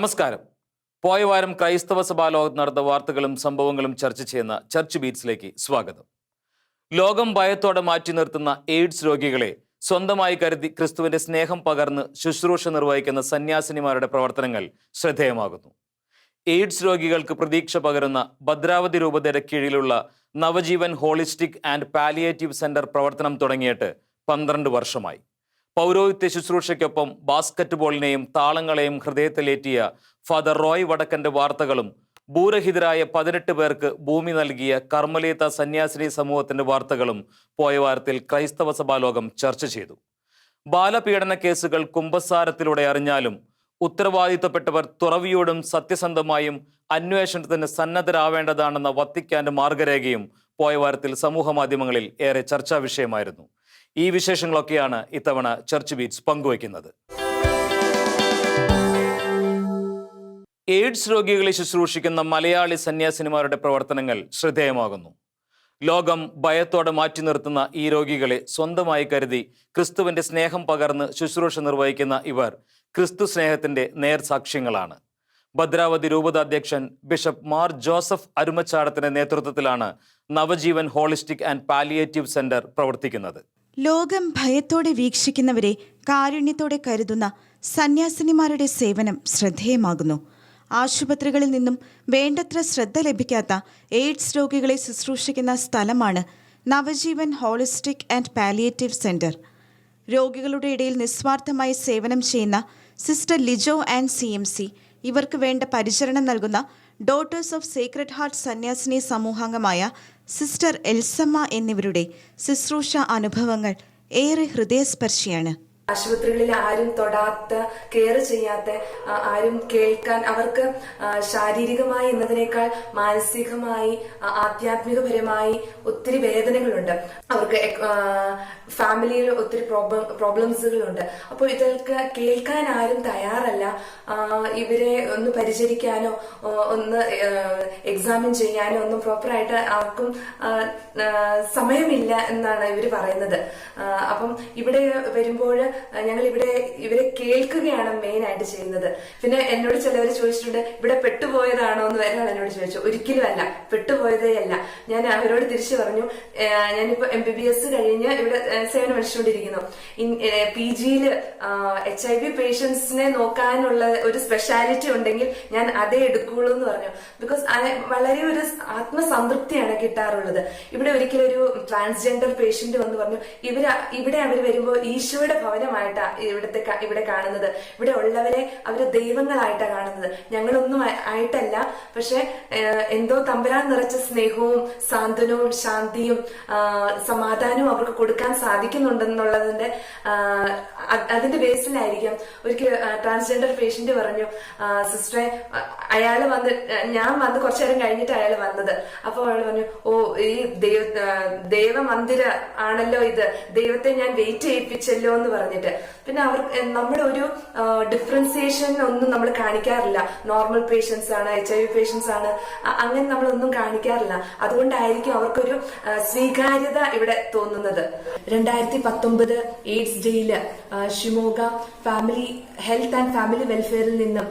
നമസ്കാരം. പോയ വാരം ക്രൈസ്തവ സഭാ ലോകത്ത് നടന്ന വാർത്തകളും സംഭവങ്ങളും ചർച്ച ചെയ്യുന്ന ചർച്ച് ബീറ്റ്സിലേക്ക് സ്വാഗതം. ലോകം ഭയത്തോടെ മാറ്റി നിർത്തുന്ന എയ്ഡ്സ് രോഗികളെ സ്വന്തമായി കരുതി ക്രിസ്തുവിന്റെ സ്നേഹം പകർന്ന് ശുശ്രൂഷ നിർവഹിക്കുന്ന സന്യാസിനിമാരുടെ പ്രവർത്തനങ്ങൾ ശ്രദ്ധേയമാകുന്നു. എയ്ഡ്സ് രോഗികൾക്ക് പ്രതീക്ഷ പകരുന്ന ഭദ്രാവതി രൂപതയുടെ കീഴിലുള്ള Navajeevan holistic and palliative centre പ്രവർത്തനം തുടങ്ങിയിട്ട് പന്ത്രണ്ട് വർഷമായി. പൗരോഹിത്യ ശുശ്രൂഷയ്ക്കൊപ്പം ബാസ്കറ്റ്ബോളിനെയും താളങ്ങളെയും ഹൃദയത്തിലേറ്റിയ ഫാദർ റോയ് വടക്കന്റെ വാർത്തകളും ഭൂരഹിതരായ പതിനെട്ട് പേർക്ക് ഭൂമി നൽകിയ കർമ്മലീത്ത സന്യാസിനി സമൂഹത്തിന്റെ വാർത്തകളും പോയ വാരത്തിൽ ക്രൈസ്തവ സഭാലോകം ചർച്ച ചെയ്തു. ബാലപീഡന കേസുകൾ കുംഭസാരത്തിലൂടെ അറിഞ്ഞാലും ഉത്തരവാദിത്തപ്പെട്ടവർ തുറവിയോടും സത്യസന്ധമായും അന്വേഷണത്തിന് സന്നദ്ധരാവേണ്ടതാണെന്ന വത്തിക്കാന്റെ മാർഗരേഖയും പോയ വാരത്തിൽ സമൂഹ മാധ്യമങ്ങളിൽ ഏറെ ചർച്ചാ വിഷയമായിരുന്നു ഈ വിശേഷങ്ങളൊക്കെയാണ് ഇത്തവണ ചർച്ച് ബീറ്റ്സ് പങ്കുവയ്ക്കുന്നത്. എയ്ഡ്സ് രോഗികളെ ശുശ്രൂഷിക്കുന്ന മലയാളി സന്യാസിനിമാരുടെ പ്രവർത്തനങ്ങൾ ശ്രദ്ധേയമാകുന്നു. ലോകം ഭയത്തോടെ മാറ്റി നിർത്തുന്ന ഈ രോഗികളെ സ്വന്തമായി കരുതി ക്രിസ്തുവിന്റെ സ്നേഹം പകർന്ന് ശുശ്രൂഷ നിർവഹിക്കുന്ന ഇവർ ക്രിസ്തു സ്നേഹത്തിന്റെ നേർസാക്ഷ്യങ്ങളാണ്. ഭദ്രാവതി രൂപതാധ്യക്ഷൻ ബിഷപ്പ് മാർ ജോസഫ് അരുമച്ചാടത്തിന്റെ നേതൃത്വത്തിലാണ് Navajeevan holistic and palliative centre പ്രവർത്തിക്കുന്നത്. ലോകം ഭയത്തോടെ വീക്ഷിക്കുന്നവരെ കാരുണ്യത്തോടെ കരുതുന്ന സന്യാസിനിമാരുടെ സേവനം ശ്രദ്ധേയമാകുന്നു. ആശുപത്രികളിൽ നിന്നും വേണ്ടത്ര ശ്രദ്ധ ലഭിക്കാത്ത എയ്ഡ്സ് രോഗികളെ ശുശ്രൂഷിക്കുന്ന സ്ഥലമാണ് Navajeevan holistic and palliative centre. രോഗികളുടെ ഇടയിൽ നിസ്വാർത്ഥമായി സേവനം ചെയ്യുന്ന sister Lijo and C M C ഇവർക്ക് വേണ്ട പരിചരണം നൽകുന്ന ഡോട്ടേഴ്സ് ഓഫ് സേക്രഡ് ഹാർട്ട് സന്യാസിനി സമൂഹാംഗമായ സിസ്റ്റർ എൽസമ്മ എന്നിവരുടെ ശുശ്രൂഷ അനുഭവങ്ങൾ ഏറെ ഹൃദയസ്പർശിയാണ്. ആശുപത്രികളിൽ ആരും തൊടാത്ത കെയർ ചെയ്യാത്ത ആരും കേൾക്കാൻ അവർക്ക് ശാരീരികമായി എന്നതിനേക്കാൾ മാനസികമായി ആധ്യാത്മികപരമായി ഒത്തിരി വേദനകളുണ്ട്. അവർക്ക് ഫാമിലിയിൽ ഒത്തിരി പ്രോബ്ലം പ്രോബ്ലംസുകളുണ്ട്. അപ്പോൾ ഇതൊക്കെ കേൾക്കാൻ ആരും തയ്യാറല്ല. ഇവരെ ഒന്ന് പരിചരിക്കാനോ ഒന്ന് എക്സാമിൻ ചെയ്യാനോ ഒന്നും പ്രോപ്പറായിട്ട് ആർക്കും സമയമില്ല എന്നാണ് ഇവർ പറയുന്നത്. അപ്പം ഇവിടെ വരുമ്പോൾ ഞങ്ങൾ ഇവിടെ ഇവരെ കേൾക്കുകയാണ് മെയിൻ ആയിട്ട് ചെയ്യുന്നത്. പിന്നെ എന്നോട് ചിലവർ ചോദിച്ചിട്ടുണ്ട് ഇവിടെ പെട്ടുപോയതാണോ? എന്ന് വരെ എന്നോട് ചോദിച്ചു. ഒരിക്കലും അല്ല. പെട്ടുപോയതേ അല്ല. ഞാൻ അവരോട് തിരിച്ചു പറഞ്ഞു ഞാനിപ്പോ എം ബി ബി എസ് കഴിഞ്ഞ് ഇവിടെ സേവനം അടിച്ചുകൊണ്ടിരിക്കുന്നു. പി ജിയിൽ എച്ച് ഐ വി പേഷ്യൻസിനെ നോക്കാനുള്ള ഒരു സ്പെഷ്യാലിറ്റി ഉണ്ടെങ്കിൽ ഞാൻ അതേ എടുക്കുള്ളൂ എന്ന് പറഞ്ഞു. ബിക്കോസ് വളരെ ഒരു ആത്മസംതൃപ്തിയാണ് കിട്ടാറുള്ളത്. ഇവിടെ ഒരിക്കലും ഒരു ട്രാൻസ്ജെൻഡർ പേഷ്യന്റ് വന്ന് പറഞ്ഞു ഇവർ ഇവിടെ അവർ വരുമ്പോൾ ഈശോയുടെ ഭവനമായിട്ടാ ഇവിടുത്തെ ഇവിടെ കാണുന്നത്. ഇവിടെ ഉള്ളവരെ അവരെ ദൈവങ്ങളായിട്ടാണ് കാണുന്നത്. ഞങ്ങളൊന്നും ആയി- ആയിട്ടല്ല. പക്ഷെ എന്തോ തമ്പരാൻ നിറച്ച സ്നേഹവും സാന്ത്വനവും ശാന്തിയും സമാധാനവും അവർക്ക് കൊടുക്കാൻ സാധിക്കുന്നുണ്ടെന്നുള്ളതിന്റെ അതിന്റെ ബേസിലായിരിക്കും ഒരിക്കൽ ട്രാൻസ്ജെൻഡർ പേഷ്യന്റ് പറഞ്ഞു സിസ്റ്ററെ അയാൾ വന്ന് ഞാൻ വന്ന് കുറച്ചു നേരം കഴിഞ്ഞിട്ട് അയാൾ വന്നത്. അപ്പോൾ അയാൾ പറഞ്ഞു ഓ ഈ ദൈവ ദൈവമന്ദിര ആണല്ലോ ഇത്. ദൈവത്തെ ഞാൻ വെയിറ്റ് ചെയ്യിപ്പിച്ചല്ലോ എന്ന് പറഞ്ഞിട്ട്. പിന്നെ അവർ നമ്മുടെ ഒരു ഡിഫറൻസിയേഷൻ ഒന്നും നമ്മൾ കാണിക്കാറില്ല. നോർമൽ പേഷ്യൻസ് ആണ് എച്ച് ഐ വി പേഷ്യൻസ് ആണ്. അങ്ങനെ നമ്മളൊന്നും കാണിക്കാറില്ല. അതുകൊണ്ടായിരിക്കും അവർക്കൊരു സ്വീകാര്യത ഇവിടെ തോന്നുന്നത്. രണ്ടായിരത്തി പത്തൊമ്പത് എയ്ഡ്സ് ഡേയിൽ Shimoga family health and family വെൽഫെയറിൽ നിന്നും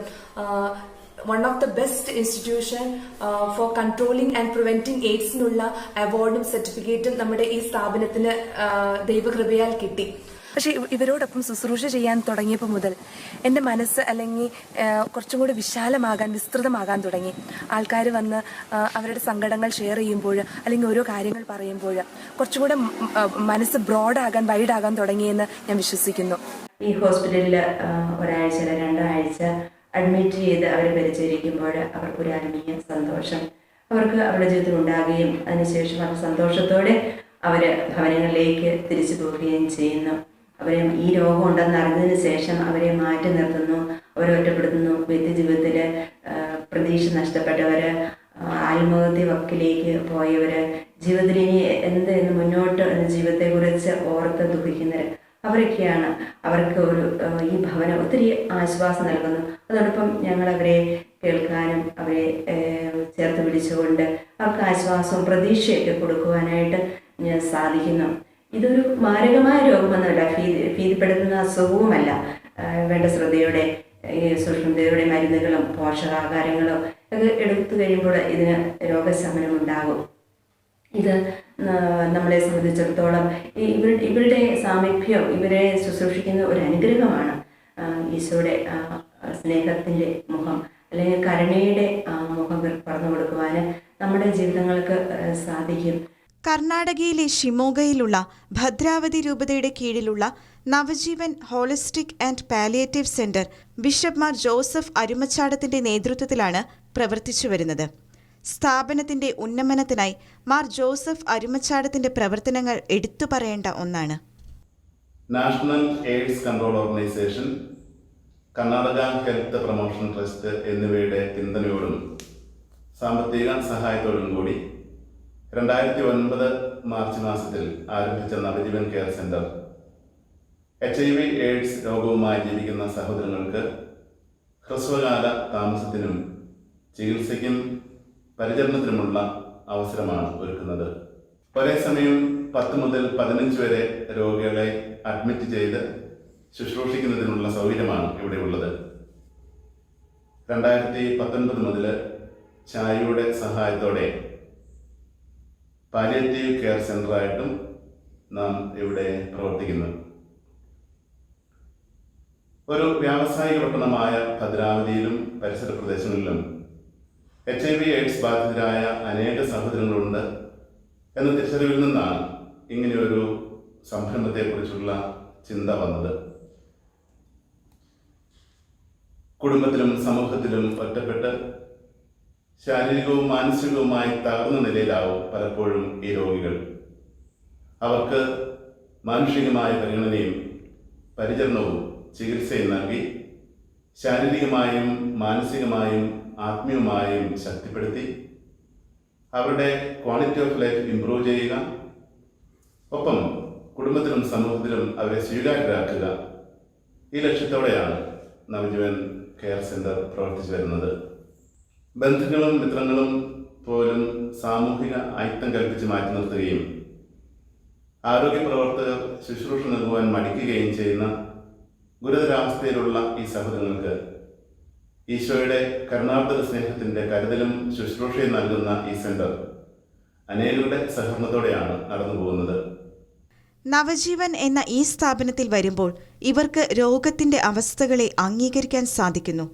one of the best institution for controlling and preventing എയ്ഡ്സിനുള്ള അവാർഡും സർട്ടിഫിക്കറ്റും നമ്മുടെ ഈ സ്ഥാപനത്തിന് ദൈവകൃപയാൽ കിട്ടി. പക്ഷെ ഇവരോടൊപ്പം ശുശ്രൂഷ ചെയ്യാൻ തുടങ്ങിയപ്പോൾ മുതൽ എന്റെ മനസ്സ് അല്ലെങ്കിൽ കുറച്ചും കൂടി വിശാലമാകാൻ വിസ്തൃതമാകാൻ തുടങ്ങി. ആൾക്കാർ വന്ന് അവരുടെ സങ്കടങ്ങൾ ഷെയർ ചെയ്യുമ്പോൾ അല്ലെങ്കിൽ ഓരോ കാര്യങ്ങൾ പറയുമ്പോൾ കുറച്ചും കൂടെ മനസ്സ് ബ്രോഡാകാൻ വൈഡാകാൻ തുടങ്ങിയെന്ന് ഞാൻ വിശ്വസിക്കുന്നു. ഈ ഹോസ്പിറ്റലിൽ ഒരാഴ്ച രണ്ടാഴ്ച അഡ്മിറ്റ് ചെയ്ത് അവർ പരിചരിക്കുമ്പോൾ അവർക്കൊരു ആത്മീയ സന്തോഷം. അവർക്ക് അവരുടെ ജീവിതത്തിൽ ഉണ്ടാകുകയും അതിനുശേഷം അവർ സന്തോഷത്തോടെ അവർ ഭവനങ്ങളിലേക്ക് തിരിച്ചു പോവുകയും ചെയ്യുന്നു. അവരെ ഈ രോഗം ഉണ്ടെന്ന് അറിഞ്ഞതിന് ശേഷം അവരെ മാറ്റി നിർത്തുന്നു അവരെ ഒറ്റപ്പെടുത്തുന്നു. വ്യക്തി ജീവിതത്തിൽ പ്രതീക്ഷ നഷ്ടപ്പെട്ടവർ ആത്മഹത്യ വക്കിലേക്ക് പോയവര് ജീവിതത്തിൽ ഇനി എന്ത് എന്ന് മുന്നോട്ട് ജീവിതത്തെക്കുറിച്ച് ഓർത്ത് ദുഃഖിക്കുന്നവർ അവരൊക്കെയാണ്. അവർക്ക് ഒരു ഈ ഭവനം ഒത്തിരി ആശ്വാസം നൽകുന്നു. അതോടൊപ്പം ഞങ്ങൾ അവരെ കേൾക്കാനും അവരെ ചേർത്ത് പിടിച്ചുകൊണ്ട് അവർക്ക് ആശ്വാസവും പ്രതീക്ഷയൊക്കെ കൊടുക്കുവാനായിട്ട് സാധിക്കുന്നു. ഇതൊരു മാരകമായ രോഗമൊന്നുമല്ല ഭീതി ഭീതിപ്പെടുത്തുന്ന അസുഖവുമല്ല. വേണ്ട ശ്രദ്ധയോടെ ഈ മരുന്നുകളും പോഷകാഹാരങ്ങളും ഒക്കെ എടുത്തു കഴിയുമ്പോൾ ഇതിന് രോഗശമനം ഉണ്ടാകും. ഇത് നമ്മളെ സംബന്ധിച്ചിടത്തോളം ഇവർ ഇവരുടെ സാമീപ്യം ഇവരെ ശുശ്രൂഷിക്കുന്ന ഒരു അനുഗ്രഹമാണ് ഈശോയുടെ സ്നേഹത്തിന്റെ മുഖം. അല്ലെങ്കിൽ കരുണയുടെ മുഖം പറഞ്ഞു കൊടുക്കുവാൻ നമ്മുടെ ജീവിതങ്ങൾക്ക് സാധിക്കും. കർണാടകയിലെ ഷിമോഗയിലുള്ള ഭദ്രാവതി രൂപതയുടെ കീഴിലുള്ള Navajeevan holistic and palliative centre bishop Mar Joseph അരുമച്ചാടത്തിന്റെ നേതൃത്വത്തിലാണ് പ്രവർത്തിച്ചു വരുന്നത്. സ്ഥാപനത്തിന്റെ ഉന്നമനത്തിനായി മാർ ജോസഫ് അരുമച്ചാടത്തിന്റെ പ്രവർത്തനങ്ങൾ എടുത്തു പറയേണ്ട ഒന്നാണ്. National AIDS control organisation Karnataka health promotion trust എന്നിവയുടെ പിന്തുണയോടും സാമ്പത്തിക സഹായത്തോടും കൂടി രണ്ടായിരത്തി ഒൻപത് മാർച്ച് മാസത്തിൽ ആരംഭിച്ച Navajeevan care centre. H I V AIDS രോഗവുമായി ജീവിക്കുന്ന സഹോദരങ്ങൾക്ക് ഹ്രസ്വകാല താമസത്തിനും ചികിത്സയ്ക്കും പരിചരണത്തിനുമുള്ള അവസരമാണ് ഒരുക്കുന്നത്. ഒരേ സമയം പത്ത് മുതൽ പതിനഞ്ച് വരെ രോഗികളെ അഡ്മിറ്റ് ചെയ്ത് ശുശ്രൂഷിക്കുന്നതിനുള്ള സൗകര്യമാണ് ഇവിടെയുള്ളത് രണ്ടായിരത്തി പത്തൊൻപത് മുതൽ ചായയുടെ സഹായത്തോടെ പാലിയേറ്റീവ് കെയർ സെന്ററായിട്ടും നാം ഇവിടെ പ്രവർത്തിക്കുന്നത് ഒരു വ്യാവസായിക പട്ടണമായ ഭദ്രാവതിയിലും പരിസര പ്രദേശങ്ങളിലും എച്ച് ഐ വി എയ്ഡ്സ് ബാധിതരായ അനേക സഹോദരങ്ങളുണ്ട് എന്ന തിരിച്ചറിവിൽ നിന്നാണ് ഇങ്ങനെയൊരു സംരംഭത്തെക്കുറിച്ചുള്ള ചിന്ത വന്നത്. കുടുംബത്തിലും സമൂഹത്തിലും ഒറ്റപ്പെട്ട് ശാരീരികവും മാനസികവുമായി തകർന്ന നിലയിലാവും പലപ്പോഴും ഈ രോഗികൾ. അവർക്ക് മാനുഷികമായ പരിഗണനയും പരിചരണവും ചികിത്സയും നൽകി ശാരീരികമായും മാനസികമായും ആത്മീയമായും ശക്തിപ്പെടുത്തി അവരുടെ ക്വാളിറ്റി ഓഫ് ലൈഫ് ഇംപ്രൂവ് ചെയ്യുക. ഒപ്പം കുടുംബത്തിലും സമൂഹത്തിലും അവരെ സ്വീകാര്യരാക്കുക. ഈ ലക്ഷ്യത്തോടെയാണ് നവജീവൻ കെയർ സെന്റർ പ്രവർത്തിച്ചു വരുന്നത്. ബന്ധുക്കളും മിത്രങ്ങളും പോലും സാമൂഹിക ഐക്യം കൽപ്പിച്ച് മാറ്റി നിർത്തുകയും ആരോഗ്യ പ്രവർത്തകർ ശുശ്രൂഷ നൽകുവാൻ മടിക്കുകയും ചെയ്യുന്ന ഗുരുതരാവസ്ഥയിലുള്ള ഈ സഹോദരങ്ങൾക്ക് ഈശോയുടെ കരുണാർദ്ദ സ്നേഹത്തിന്റെ കരുതലും ശുശ്രൂഷയും നൽകുന്ന ഈ സെന്റർ അനേകരുടെ സഹകരണത്തോടെയാണ് നടന്നു പോകുന്നത്. നവജീവൻ എന്ന ഈ സ്ഥാപനത്തിൽ വരുമ്പോൾ ഇവർക്ക് രോഗത്തിന്റെ അവസ്ഥകളെ അംഗീകരിക്കാൻ സാധിക്കുന്നു.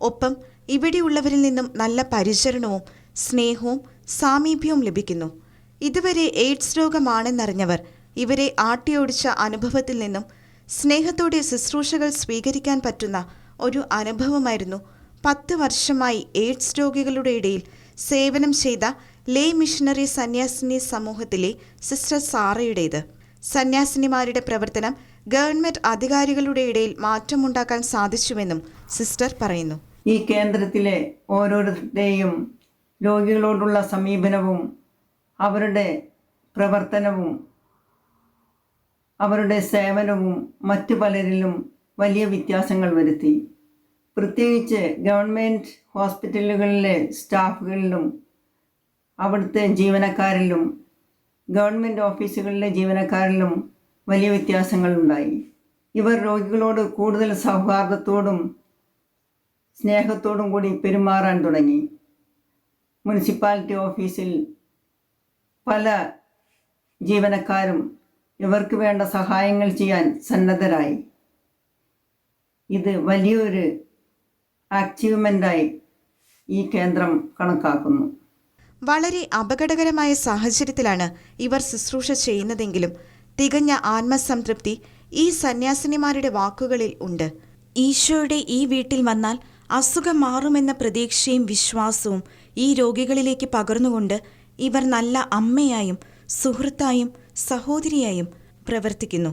ഒപ്പം ഇവിടെയുള്ളവരിൽ നിന്നും നല്ല പരിചരണവും സ്നേഹവും സാമീപ്യവും ലഭിക്കുന്നു. ഇതുവരെ എയ്ഡ്സ് രോഗമാണെന്നറിഞ്ഞവർ ഇവരെ ആട്ടിയോടിച്ച അനുഭവത്തിൽ നിന്നും സ്നേഹത്തോടെ ശുശ്രൂഷകൾ സ്വീകരിക്കാൻ പറ്റുന്ന ഒരു അനുഭവമായിരുന്നു പത്ത് വർഷമായി എയ്ഡ്സ് രോഗികളുടെ ഇടയിൽ സേവനം ചെയ്ത ലേ മിഷണറി സന്യാസിനി സമൂഹത്തിലെ സിസ്റ്റർ സാറയുടേത്. സന്യാസിനിമാരുടെ പ്രവർത്തനം ഗവൺമെന്റ് അധികാരികളുടെ ഇടയിൽ മാറ്റമുണ്ടാക്കാൻ സാധിച്ചുവെന്നും സിസ്റ്റർ പറയുന്നു. ഈ കേന്ദ്രത്തിലെ ഓരോരുത്തരുടെയും രോഗികളോടുള്ള സമീപനവും അവരുടെ പ്രവർത്തനവും അവരുടെ സേവനവും മറ്റു പലരിലും വലിയ വ്യത്യാസങ്ങൾ വരുത്തി. പ്രത്യേകിച്ച് ഗവൺമെന്റ് ഹോസ്പിറ്റലുകളിലെ സ്റ്റാഫുകളിലും അവിടുത്തെ ജീവനക്കാരിലും ഗവൺമെന്റ് ഓഫീസുകളിലെ ജീവനക്കാരിലും വലിയ വ്യത്യാസങ്ങളുണ്ടായി. ഇവർ രോഗികളോട് കൂടുതൽ സൗഹാർദ്ദത്തോടും സ്നേഹത്തോടും കൂടി പെരുമാറാൻ തുടങ്ങി. മുനിസിപ്പാലിറ്റി ഓഫീസിൽ പല ജീവനക്കാരും ഇവർക്ക് വേണ്ട സഹായങ്ങൾ ചെയ്യാൻ സന്നദ്ധരായി. ഇത് വലിയൊരു അച്ചീവ്മെന്റായി ഈ കേന്ദ്രം കണക്കാക്കുന്നു. വളരെ അപകടകരമായ സാഹചര്യത്തിലാണ് ഇവർ ശുശ്രൂഷ ചെയ്യുന്നതെങ്കിലും തികഞ്ഞ ആത്മസംതൃപ്തി ഈ സന്യാസിനിമാരുടെ വാക്കുകളിൽ ഉണ്ട്. ഈശോയുടെ ഈ വീട്ടിൽ വന്നാൽ അസുഖം മാറുമെന്ന പ്രതീക്ഷയും വിശ്വാസവും ഈ രോഗികളിലേക്ക് പകർന്നുകൊണ്ട് ഇവർ നല്ല അമ്മയായും സുഹൃത്തായും സഹോദരിയായും പ്രവർത്തിക്കുന്നു.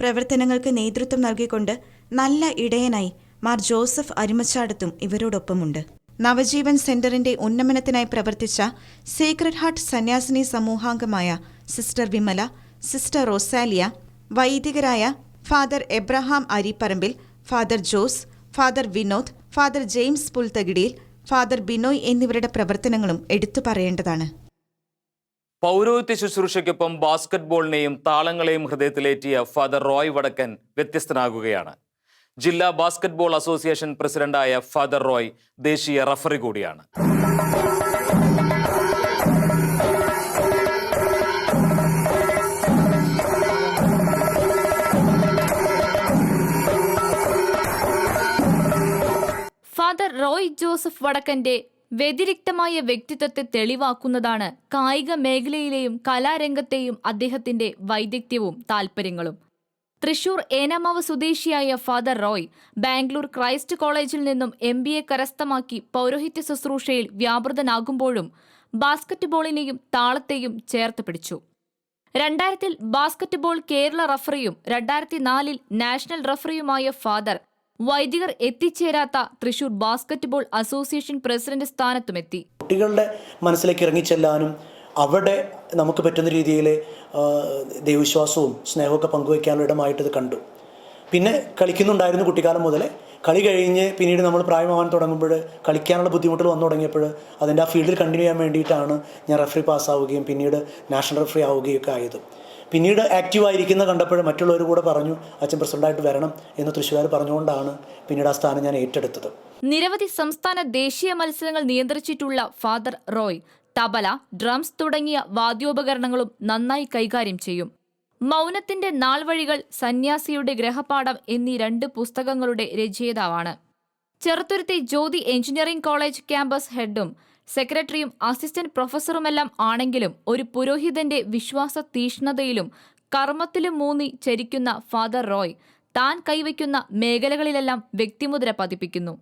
പ്രവർത്തനങ്ങൾക്ക് നേതൃത്വം നൽകിക്കൊണ്ട് നല്ല ഇടയനായി മാർ ജോസഫ് അരിമച്ചാടത്തും ഇവരോടൊപ്പമുണ്ട്. നവജീവൻ സെന്ററിന്റെ ഉന്നമനത്തിനായി പ്രവർത്തിച്ച സീക്രട്ട് ഹാർട്ട് സന്യാസിനി സമൂഹാംഗമായ sister Vimala sister Rosalia വൈദികരായ father Abraham Aripparambil father Jose father Vinod father James Pulthakidiyil father Binoy എന്നിവരുടെ പ്രവർത്തനങ്ങളും എടുത്തു പറയേണ്ടതാണ്. പൗരോഹിത്യ ശുശ്രൂഷയ്ക്കൊപ്പം ബാസ്കറ്റ്ബോളിനെയും താളങ്ങളെയും ഹൃദയത്തിലേറ്റിയ ഫാദർ റോയ് വടക്കൻ വ്യത്യസ്തനാകുകയാണ്. ജില്ലാ ബാസ്കറ്റ്ബോൾ അസോസിയേഷൻ പ്രസിഡന്റായ ഫാദർ റോയ് ദേശീയ റഫറി കൂടിയാണ്. ഫാദർ റോയ് ജോസഫ് വടക്കന്റെ വ്യതിരിക്തമായ വ്യക്തിത്വത്തെ തെളിവാക്കുന്നതാണ് കായിക മേഖലയിലെയും കലാരംഗത്തെയും അദ്ദേഹത്തിന്റെ വൈദഗ്ധ്യവും താൽപ്പര്യങ്ങളും തൃശൂർ ഏനാമാവ് സ്വദേശിയായ ഫാദർ റോയ് ബാംഗ്ലൂർ ക്രൈസ്റ്റ് കോളേജിൽ നിന്നും എം ബി എ കരസ്ഥമാക്കി പൗരോഹിത്യ ശുശ്രൂഷയിൽ വ്യാപൃതനാകുമ്പോഴും ബാസ്കറ്റ്ബോളിനെയും താളത്തെയും ചേർത്ത് പിടിച്ചു. രണ്ടായിരത്തിൽ ബാസ്കറ്റ്ബോൾ കേരള റഫറിയും രണ്ടായിരത്തി നാലിൽ നാഷണൽ റഫറിയുമായ ഫാദർ വൈദികർ എത്തിച്ചേരാത്ത തൃശൂർ ബാസ്കറ്റ്ബോൾ അസോസിയേഷൻ പ്രസിഡന്റ് സ്ഥാനത്തുമെത്തി. കുട്ടികളുടെ മനസ്സിലേക്ക് ഇറങ്ങിച്ചെല്ലാനും അവിടെ നമുക്ക് പറ്റുന്ന രീതിയിൽ ദൈവവിശ്വാസവും സ്നേഹമൊക്കെ പങ്കുവയ്ക്കാനുള്ള ഇടമായിട്ട് ഇത് കണ്ടു. പിന്നെ കളിക്കുന്നുണ്ടായിരുന്നു കുട്ടിക്കാലം മുതലേ. കളി കഴിഞ്ഞ് പിന്നീട് നമ്മൾ പ്രായമാവാൻ തുടങ്ങുമ്പോൾ കളിക്കാനുള്ള ബുദ്ധിമുട്ടുകൾ വന്നു തുടങ്ങിയപ്പോൾ അതിന്റെ ആ ഫീൽഡിൽ കണ്ടിന്യൂ ചെയ്യാൻ വേണ്ടിയിട്ടാണ് ഞാൻ റെഫറി പാസ്സാവുകയും പിന്നീട് നാഷണൽ റെഫറി ആവുകയും ഒക്കെ ആയത്. പിന്നീട് ആക്റ്റീവായിരിക്കുന്ന കണ്ടപ്പോൾ മറ്റുള്ളവർ കൂടെ പറഞ്ഞു അച്ഛൻ പ്രസിഡന്റായിട്ട് വരണം എന്ന് തൃശ്ശൂർ പറഞ്ഞുകൊണ്ടാണ് പിന്നീട് ആ സ്ഥാനം ഞാൻ ഏറ്റെടുത്തത്. നിരവധി സംസ്ഥാന ദേശീയ മത്സരങ്ങൾ നിയന്ത്രിച്ചിട്ടുള്ള ഫാദർ റോയ് തബല ഡ്രംസ് തുടങ്ങിയ വാദ്യോപകരണങ്ങളും നന്നായി കൈകാര്യം ചെയ്യും. മൗനത്തിന്റെ നാൾവഴികൾ സന്യാസിയുടെ ഗ്രഹപാഠം എന്നീ രണ്ട് പുസ്തകങ്ങളുടെ രചയിതാവാണ്. Cheruthuruthy Jyothi engineering college campus ഹെഡും സെക്രട്ടറിയും അസിസ്റ്റന്റ് പ്രൊഫസറുമെല്ലാം ആണെങ്കിലും ഒരു പുരോഹിതന്റെ വിശ്വാസ തീഷ്ണതയിലും കർമ്മത്തിലും മൂന്നി ചരിക്കുന്ന ഫാദർ റോയ് താൻ കൈവയ്ക്കുന്ന മേഖലകളിലെല്ലാം വ്യക്തിമുദ്ര പതിപ്പിക്കുന്നു.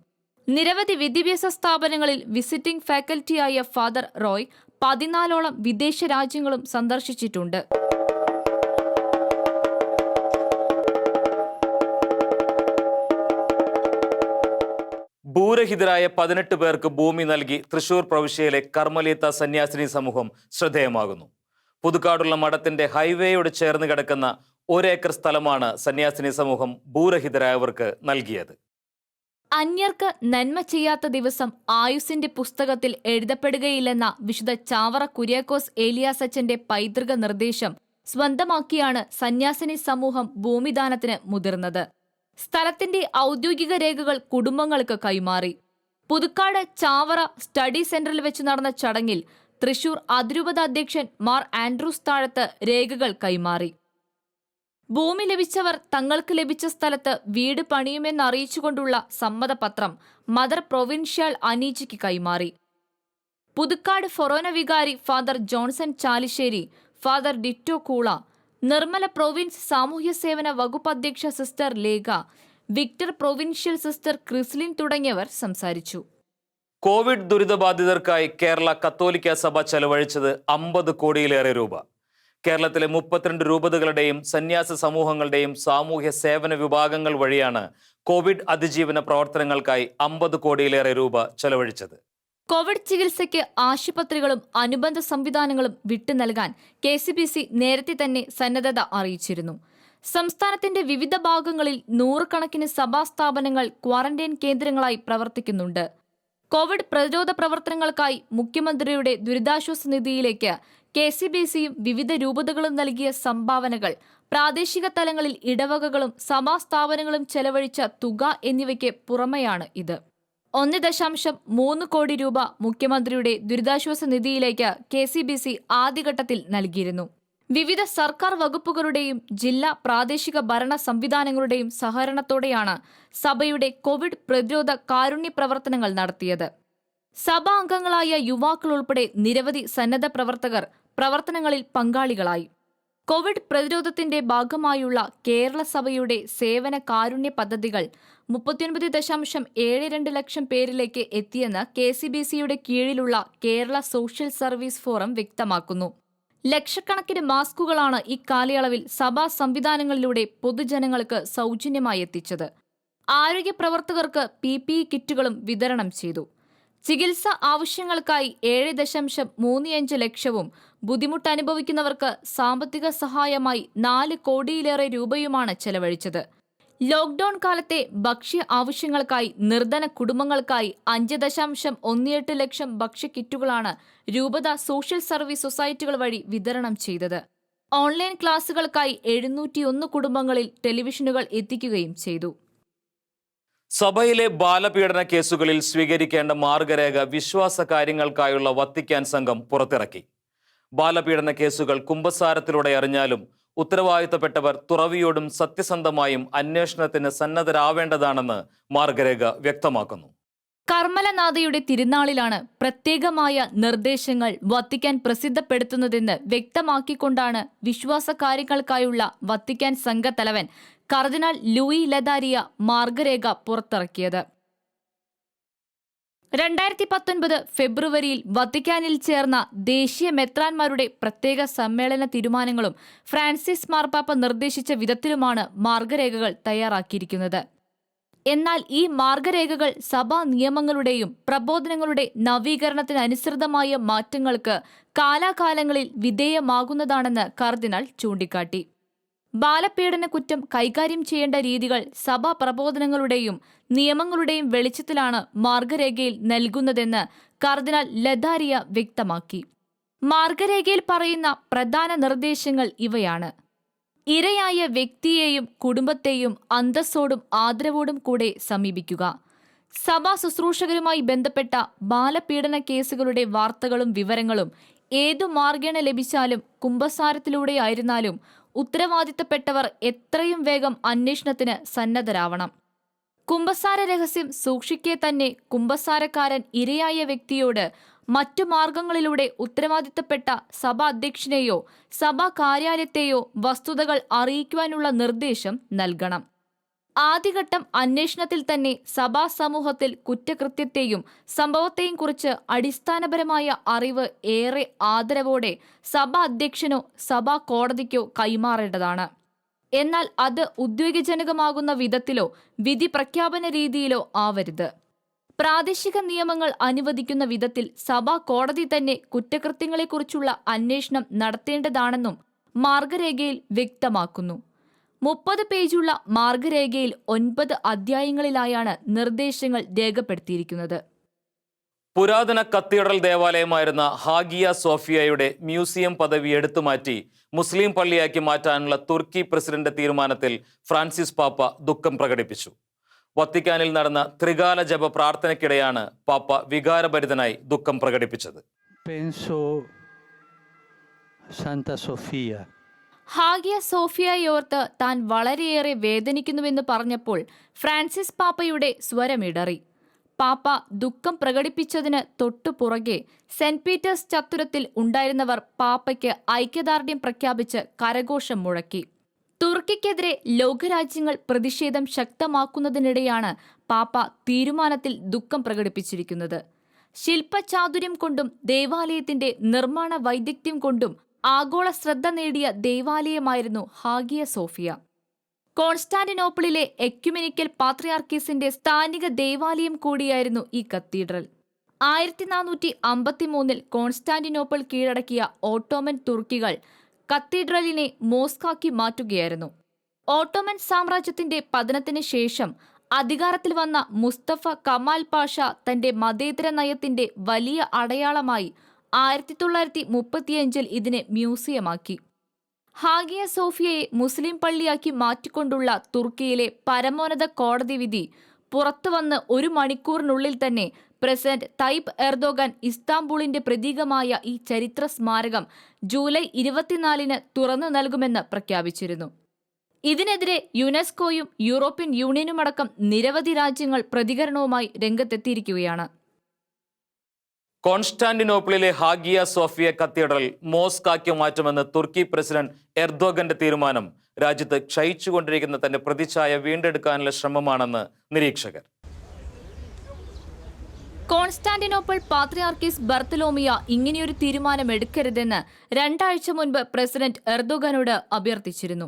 നിരവധി വിദ്യാഭ്യാസ സ്ഥാപനങ്ങളിൽ വിസിറ്റിംഗ് ഫാക്കൽറ്റിയായ ഫാദർ റോയ് പതിനാലോളം വിദേശ രാജ്യങ്ങളും സന്ദർശിച്ചിട്ടുണ്ട്. ഭൂരഹിതരായ പതിനെട്ട് പേർക്ക് ഭൂമി നൽകി തൃശൂർ പ്രവിശ്യയിലെ കർമ്മലീത്ത സന്യാസിനി സമൂഹം ശ്രദ്ധേയമാകുന്നു. പുതുക്കാടുള്ള മഠത്തിന്റെ ഹൈവേയോട് ചേർന്ന് കിടക്കുന്ന ഒരേക്കർ സ്ഥലമാണ് സന്യാസിനി സമൂഹം ഭൂരഹിതരായവർക്ക് നൽകിയത്. അന്യർക്ക് നന്മ ചെയ്യാത്ത ദിവസം ആയുസിന്റെ പുസ്തകത്തിൽ എഴുതപ്പെടുകയില്ലെന്ന വിശുദ്ധ ചാവറ കുര്യാക്കോസ് ഏലിയാസച്ചന്റെ പൈതൃക നിർദ്ദേശം സ്വന്തമാക്കിയാണ് സന്യാസിനി സമൂഹം ഭൂമിദാനത്തിന് മുതിർന്നത്. സ്ഥലത്തിന്റെ ഔദ്യോഗിക രേഖകൾ കുടുംബങ്ങൾക്ക് കൈമാറി. പുതുക്കാട് ചാവറ സ്റ്റഡി സെന്ററിൽ വെച്ച് നടന്ന ചടങ്ങിൽ തൃശൂർ അതിരൂപത അധ്യക്ഷൻ മാർ ആൻഡ്രൂസ് താഴത്ത് രേഖകൾ കൈമാറി. ഭൂമി ലഭിച്ചവർ തങ്ങൾക്ക് ലഭിച്ച സ്ഥലത്ത് വീട് പണിയുമെന്ന് അറിയിച്ചുകൊണ്ടുള്ള സമ്മതപത്രം മദർ പ്രൊവിൻഷ്യൽ അനീജിക്ക് കൈമാറി. പുതുക്കാട് ഫൊറോന വികാരി father Johnson Chalissery father Ditto Koola Nirmala province സാമൂഹ്യ സേവന വകുപ്പ് അധ്യക്ഷ sister Lekha Victor provincial sister Chrislin തുടങ്ങിയവർ സംസാരിച്ചു. കോവിഡ് ദുരിതബാധിതർക്കായി കേരള കത്തോലിക്ക സഭ ചെലവഴിച്ചത് അമ്പത് കോടിയിലേറെ രൂപ. കേരളത്തിലെ മുപ്പത്തിരണ്ട് രൂപതകളുടെയും സന്യാസ സമൂഹങ്ങളുടെയും സാമൂഹ്യ സേവന വിഭാഗങ്ങൾ വഴിയാണ് കോവിഡ് അതിജീവന പ്രവർത്തനങ്ങൾക്കായി അമ്പത് കോടിയിലേറെ രൂപ ചെലവഴിച്ചത്. കോവിഡ് ചികിത്സയ്ക്ക് ആശുപത്രികളും അനുബന്ധ സംവിധാനങ്ങളും വിട്ടു നൽകാൻ കെ സി ബി സി നേരത്തെ തന്നെ സന്നദ്ധത അറിയിച്ചിരുന്നു. സംസ്ഥാനത്തിന്റെ വിവിധ ഭാഗങ്ങളിൽ നൂറുകണക്കിന് സഭാ സ്ഥാപനങ്ങൾ ക്വാറന്റൈൻ കേന്ദ്രങ്ങളായി പ്രവർത്തിക്കുന്നുണ്ട്. കോവിഡ് പ്രതിരോധ പ്രവർത്തനങ്ങൾക്കായി മുഖ്യമന്ത്രിയുടെ ദുരിതാശ്വാസ നിധിയിലേക്ക് കെ സി ബി സിയും വിവിധ രൂപതകളും നൽകിയ സംഭാവനകൾ പ്രാദേശിക തലങ്ങളിൽ ഇടവകകളും സഭാ സ്ഥാപനങ്ങളും ചെലവഴിച്ച തുക എന്നിവയ്ക്ക് പുറമെയാണ് ഇത്. ഒന്ന് ദശാംശം മൂന്ന് കോടി രൂപ മുഖ്യമന്ത്രിയുടെ ദുരിതാശ്വാസ നിധിയിലേക്ക് കെ സി ബി സി ആദ്യഘട്ടത്തിൽ നൽകിയിരുന്നു. വിവിധ സർക്കാർ വകുപ്പുകളുടെയും ജില്ലാ പ്രാദേശിക ഭരണ സംവിധാനങ്ങളുടെയും സഹകരണത്തോടെയാണ് സഭയുടെ കോവിഡ് പ്രതിരോധ കാരുണ്യ പ്രവർത്തനങ്ങൾ നടത്തിയത്. സഭാ അംഗങ്ങളായ യുവാക്കൾ ഉൾപ്പെടെ നിരവധി സന്നദ്ധ പ്രവർത്തകർ പ്രവർത്തനങ്ങളിൽ പങ്കാളികളായി. കോവിഡ് പ്രതിരോധത്തിന്റെ ഭാഗമായുള്ള കേരള സഭയുടെ സേവന കാരുണ്യ പദ്ധതികൾ മുപ്പത്തിയൊൻപത് ദശാംശം ഏഴ് രണ്ട് ലക്ഷം പേരിലേക്ക് എത്തിയെന്ന് കെ സി ബി സിയുടെ കീഴിലുള്ള കേരള സോഷ്യൽ സർവീസ് ഫോറം വ്യക്തമാക്കുന്നു. ലക്ഷക്കണക്കിന് മാസ്കുകളാണ് ഇക്കാലയളവിൽ സഭാ സംവിധാനങ്ങളിലൂടെ പൊതുജനങ്ങൾക്ക് സൗജന്യമായി എത്തിച്ചത്. ആരോഗ്യ പ്രവർത്തകർക്ക് പി പി ഇ കിറ്റുകളും വിതരണം ചെയ്തു. ചികിത്സ ആവശ്യങ്ങൾക്കായി ഏഴ് ദശാംശം മൂന്ന് അഞ്ച് ലക്ഷവും ബുദ്ധിമുട്ട് അനുഭവിക്കുന്നവർക്ക് സാമ്പത്തിക സഹായമായി നാല് കോടിയിലേറെ രൂപയുമാണ് ചെലവഴിച്ചത്. ലോക്ഡൌൺ കാലത്തെ ഭക്ഷ്യ ആവശ്യങ്ങൾക്കായി നിർധന കുടുംബങ്ങൾക്കായി അഞ്ച് ദശാംശം ഒന്നിയെട്ട് ലക്ഷം ഭക്ഷ്യ കിറ്റുകളാണ് രൂപത സോഷ്യൽ സർവീസ് സൊസൈറ്റികൾ വഴി വിതരണം ചെയ്തത്. ഓൺലൈൻ ക്ലാസുകൾക്കായി എഴുന്നൂറ്റിയൊന്ന് കുടുംബങ്ങളിൽ ടെലിവിഷനുകൾ എത്തിക്കുകയും ചെയ്തു. സഭയിലെ ബാലപീഡന കേസുകളിൽ സ്വീകരിക്കേണ്ട മാർഗരേഖ വിശ്വാസ കാര്യങ്ങൾക്കായുള്ള വത്തിക്കാൻ സംഘം പുറത്തിറക്കി. ബാലപീഡന കേസുകൾ കുംഭസാരത്തിലൂടെ അറിഞ്ഞാലും ഉത്തരവാദിത്തപ്പെട്ടവർ തുറവിയോടും സത്യസന്ധമായും അന്വേഷണത്തിന് സന്നദ്ധരാവേണ്ടതാണെന്ന് മാർഗരേഖ വ്യക്തമാക്കുന്നു. കർമ്മലനാഥയുടെ തിരുനാളിലാണ് പ്രത്യേകമായ നിർദ്ദേശങ്ങൾ വത്തിക്കാൻ പ്രസിദ്ധപ്പെടുത്തുന്നതെന്ന് വ്യക്തമാക്കിക്കൊണ്ടാണ് വിശ്വാസ കാര്യങ്ങൾക്കായുള്ള വത്തിക്കാൻ സംഘത്തലവൻ കർദിനാൾ ലൂയി ലതാരിയ മാർഗരേഖ പുറത്തിറക്കിയത്. രണ്ടായിരത്തി പത്തൊൻപത് ഫെബ്രുവരിയിൽ വത്തിക്കാനിൽ ചേർന്ന ദേശീയ മെത്രാൻമാരുടെ പ്രത്യേക സമ്മേളന തീരുമാനങ്ങളും ഫ്രാൻസിസ് മാർപ്പാപ്പ നിർദ്ദേശിച്ച വിധത്തിലുമാണ് മാർഗരേഖകൾ തയ്യാറാക്കിയിരിക്കുന്നത്. എന്നാൽ ഈ മാർഗരേഖകൾ സഭാ നിയമങ്ങളുടെയും പ്രബോധനങ്ങളുടെ നവീകരണത്തിനനുസൃതമായ മാറ്റങ്ങൾക്ക് കാലാകാലങ്ങളിൽ വിധേയമാകുന്നതാണെന്ന് കർദിനാൾ ചൂണ്ടിക്കാട്ടി. ബാലപീഡന കുറ്റം കൈകാര്യം ചെയ്യേണ്ട രീതികൾ സഭാ പ്രബോധനങ്ങളുടെയും നിയമങ്ങളുടെയും വെളിച്ചത്തിലാണ് മാർഗരേഖയിൽ നൽകുന്നതെന്ന് കർദിനാൾ ലതാരിയ വ്യക്തമാക്കി. മാർഗരേഖയിൽ പറയുന്ന പ്രധാന നിർദ്ദേശങ്ങൾ ഇവയാണ്. ഇരയായ വ്യക്തിയെയും കുടുംബത്തെയും അന്തസ്സോടും ആദരവോടും കൂടെ സമീപിക്കുക. സഭാ ശുശ്രൂഷകരുമായി ബന്ധപ്പെട്ട ബാലപീഡന കേസുകളുടെ വാർത്തകളും വിവരങ്ങളും ഏതു മാർഗേണ ലഭിച്ചാലും കുംഭസാരത്തിലൂടെയായിരുന്നാലും ഉത്തരവാദിത്തപ്പെട്ടവർ എത്രയും വേഗം അന്വേഷണത്തിന് സന്നദ്ധരാവണം. കുംഭസാര രഹസ്യം സൂക്ഷിക്കെ തന്നെ കുംഭസാരക്കാരൻ ഇരയായ വ്യക്തിയോട് മറ്റു മാർഗങ്ങളിലൂടെ ഉത്തരവാദിത്തപ്പെട്ട സഭാ അധ്യക്ഷനെയോ സഭാ കാര്യാലയത്തെയോ വസ്തുതകൾ അറിയിക്കുവാനുള്ള നിർദ്ദേശം നൽകണം. ആദ്യഘട്ടം അന്വേഷണത്തിൽ തന്നെ സഭാ സമൂഹത്തിൽ കുറ്റകൃത്യത്തെയും സംഭവത്തെയും കുറിച്ച് അടിസ്ഥാനപരമായ അറിവ് ഏറെ ആദരവോടെ സഭാ അധ്യക്ഷനോ സഭാ കോടതിക്കോ കൈമാറേണ്ടതാണ്. എന്നാൽ അത് ഉദ്വേഗജനകമാകുന്ന വിധത്തിലോ വിധി പ്രഖ്യാപന രീതിയിലോ ആവരുത്. പ്രാദേശിക നിയമങ്ങൾ അനുവദിക്കുന്ന വിധത്തിൽ സഭാ കോടതി തന്നെ കുറ്റകൃത്യങ്ങളെക്കുറിച്ചുള്ള അന്വേഷണം നടത്തേണ്ടതാണെന്നും മാർഗരേഖയിൽ വ്യക്തമാക്കുന്നു. മുപ്പത് പേജുള്ള മാർഗരേഖയിൽ ഒൻപത് അധ്യായങ്ങളിലായാണ് നിർദ്ദേശങ്ങൾ രേഖപ്പെടുത്തിയിരിക്കുന്നത്. പുരാതന കത്തീഡ്രൽ ദേവാലയമായിരുന്ന ഹാഗിയ സോഫിയയുടെ മ്യൂസിയം പദവി എടുത്തുമാറ്റി മുസ്ലിം പള്ളിയാക്കി മാറ്റാനുള്ള തുർക്കി പ്രസിഡന്റ് തീരുമാനത്തിൽ ഫ്രാൻസിസ് പാപ്പ ദുഃഖം പ്രകടിപ്പിച്ചു. വത്തിക്കാനിൽ നടന്ന ത്രികാല ജപ പ്രാർത്ഥനയ്ക്കിടെയാണ് പാപ്പ വികാരഭരിതനായി ദുഃഖം പ്രകടിപ്പിച്ചത്. പെൻസോ Santa Sofia. ഹാഗിയ സോഫിയയോർത്ത് താൻ വളരെയേറെ വേദനിക്കുന്നുവെന്ന് പറഞ്ഞപ്പോൾ ഫ്രാൻസിസ് പാപ്പയുടെ സ്വരമിടറി പാപ്പ ദുഃഖം പ്രകടിപ്പിച്ചതിന് തൊട്ടു പുറകെ സെന്റ് പീറ്റേഴ്സ് ചത്തുരത്തിൽ ഉണ്ടായിരുന്നവർ പാപ്പയ്ക്ക് ഐക്യദാർഢ്യം പ്രഖ്യാപിച്ച് കരഘോഷം മുഴക്കി. തുർക്കിക്കെതിരെ ലോകരാജ്യങ്ങൾ പ്രതിഷേധം ശക്തമാക്കുന്നതിനിടെയാണ് പാപ്പ തീരുമാനത്തിൽ ദുഃഖം പ്രകടിപ്പിച്ചിരിക്കുന്നത്. ശില്പചാതുര്യം കൊണ്ടും ദേവാലയത്തിന്റെ നിർമ്മാണ വൈദഗ്ധ്യം കൊണ്ടും ആഗോള ശ്രദ്ധ നേടിയ ദേവാലയമായിരുന്നു ഹാഗിയ സോഫിയ. കോൺസ്റ്റാന്റിനോപ്പിളിലെ എക്യുമെനിക്കൽ പാത്രിയാർക്കീസിന്റെ സ്ഥാനിക ദേവാലയം കൂടിയായിരുന്നു ഈ കത്തീഡ്രൽ. ആയിരത്തി നാനൂറ്റി അമ്പത്തിമൂന്നിൽ കോൺസ്റ്റാന്റിനോപ്പിൾ കീഴടക്കിയ ഓട്ടോമൻ തുർക്കികൾ കത്തീഡ്രലിനെ മോസ്കാക്കി മാറ്റുകയായിരുന്നു. ഓട്ടോമൻ സാമ്രാജ്യത്തിന്റെ പതനത്തിന് ശേഷം അധികാരത്തിൽ വന്ന മുസ്തഫ കമാൽ പാഷ തന്റെ മതേതര നയത്തിന്റെ വലിയ അടയാളമായി ആയിരത്തി തൊള്ളായിരത്തി മുപ്പത്തിയഞ്ചിൽ ഇതിനെ മ്യൂസിയമാക്കി. ഹാഗിയ സോഫിയയെ മുസ്ലിം പള്ളിയാക്കി മാറ്റിക്കൊണ്ടുള്ള തുർക്കിയിലെ പരമോന്നത കോടതി വിധി പുറത്തുവന്ന് ഒരു മണിക്കൂറിനുള്ളിൽ തന്നെ പ്രസിഡന്റ് തയ്പ് എർദോഗാൻ ഇസ്താംബൂളിന്റെ പ്രതീകമായ ഈ ചരിത്ര സ്മാരകം ജൂലൈ ഇരുപത്തിനാലിന് തുറന്നു നൽകുമെന്ന് പ്രഖ്യാപിച്ചിരുന്നു. ഇതിനെതിരെ യുനെസ്കോയും യൂറോപ്യൻ യൂണിയനുമടക്കം നിരവധി രാജ്യങ്ങൾ പ്രതികരണവുമായി രംഗത്തെത്തിയിരിക്കുകയാണ്. കോൺസ്റ്റാന്റിനോപ്പിളിലെ ഹാഗിയ സോഫിയ കത്തീഡ്രൽ മോസ്കാക്കി മാറ്റുമെന്ന് തുർക്കി പ്രസിഡന്റ് എർദോഗന്റെ തീരുമാനം രാജ്യത്ത് ക്ഷയിച്ചുകൊണ്ടിരിക്കുന്ന തന്റെ പ്രതിച്ഛായ വീണ്ടെടുക്കാനുള്ള ശ്രമമാണെന്ന് നിരീക്ഷകർ. കോൺസ്റ്റാന്റിനോപ്പിൾ പാത്രിയാർക്കിസ് ബർത്തലോമിയ ഇങ്ങനെയൊരു തീരുമാനം എടുക്കരുതെന്ന് രണ്ടാഴ്ച മുൻപ് പ്രസിഡന്റ് എർദോഗനോട് അഭ്യർത്ഥിച്ചിരുന്നു.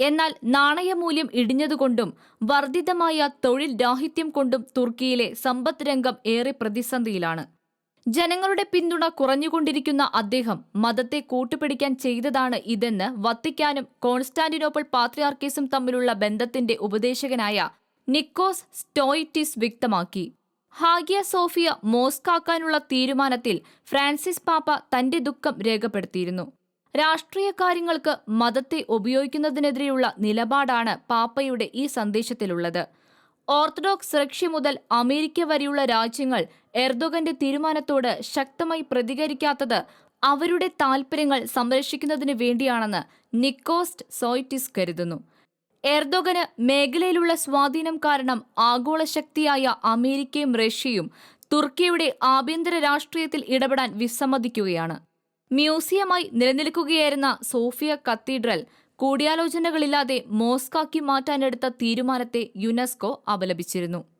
എന്നാൽ നാണയമൂല്യം ഇടിഞ്ഞതുകൊണ്ടും വർദ്ധിതമായ തൊഴിൽ രാഹിത്യം കൊണ്ടും തുർക്കിയിലെ സമ്പദ് രംഗം ഏറെ പ്രതിസന്ധിയിലാണ്. ജനങ്ങളുടെ പിന്തുണ കുറഞ്ഞുകൊണ്ടിരിക്കുന്ന അദ്ദേഹം മതത്തെ കൂട്ടുപിടിക്കാൻ ചെയ്തതാണ് ഇതെന്ന് വത്തിക്കാനും കോൺസ്റ്റാന്റിനോപ്പിൾ പാത്രിയാർക്കീസും തമ്മിലുള്ള ബന്ധത്തിന്റെ ഉപദേശകനായ നിക്കോസ് സ്റ്റോയിറ്റിസ് വ്യക്തമാക്കി. ഹാഗിയ സോഫിയ മോസ്കാക്കാനുള്ള തീരുമാനത്തിൽ ഫ്രാൻസിസ് പാപ്പ തന്റെ ദുഃഖം രേഖപ്പെടുത്തിയിരുന്നു. രാഷ്ട്രീയ കാര്യങ്ങൾക്ക് മതത്തെ ഉപയോഗിക്കുന്നതിനെതിരെയുള്ള നിലപാടാണ് പാപ്പയുടെ ഈ സന്ദേശത്തിലുള്ളത്. ഓർത്തഡോക്സ് റഷ്യ മുതൽ അമേരിക്ക വരെയുള്ള രാജ്യങ്ങൾ എർദോഗന്റെ തീരുമാനത്തോട് ശക്തമായി പ്രതികരിക്കാത്തത് അവരുടെ താൽപ്പര്യങ്ങൾ സംരക്ഷിക്കുന്നതിന് വേണ്ടിയാണെന്ന് നിക്കോസ്റ്റ് സോയിറ്റിസ് കരുതുന്നു. എർദോഗന് മേഖലയിലുള്ള സ്വാധീനം കാരണം ആഗോള ശക്തിയായ അമേരിക്കയും റഷ്യയും തുർക്കിയുടെ ആഭ്യന്തര രാഷ്ട്രീയത്തിൽ ഇടപെടാൻ വിസമ്മതിക്കുകയാണ്. മ്യൂസിയമായി നിലനിൽക്കുകയായിരുന്ന സോഫിയ കത്തീഡ്രൽ കൂടിയാലോചനകളില്ലാതെ മോസ്കാക്കി മാറ്റാനെടുത്ത തീരുമാനത്തെ യുനെസ്കോ അപലപിച്ചിരുന്നു.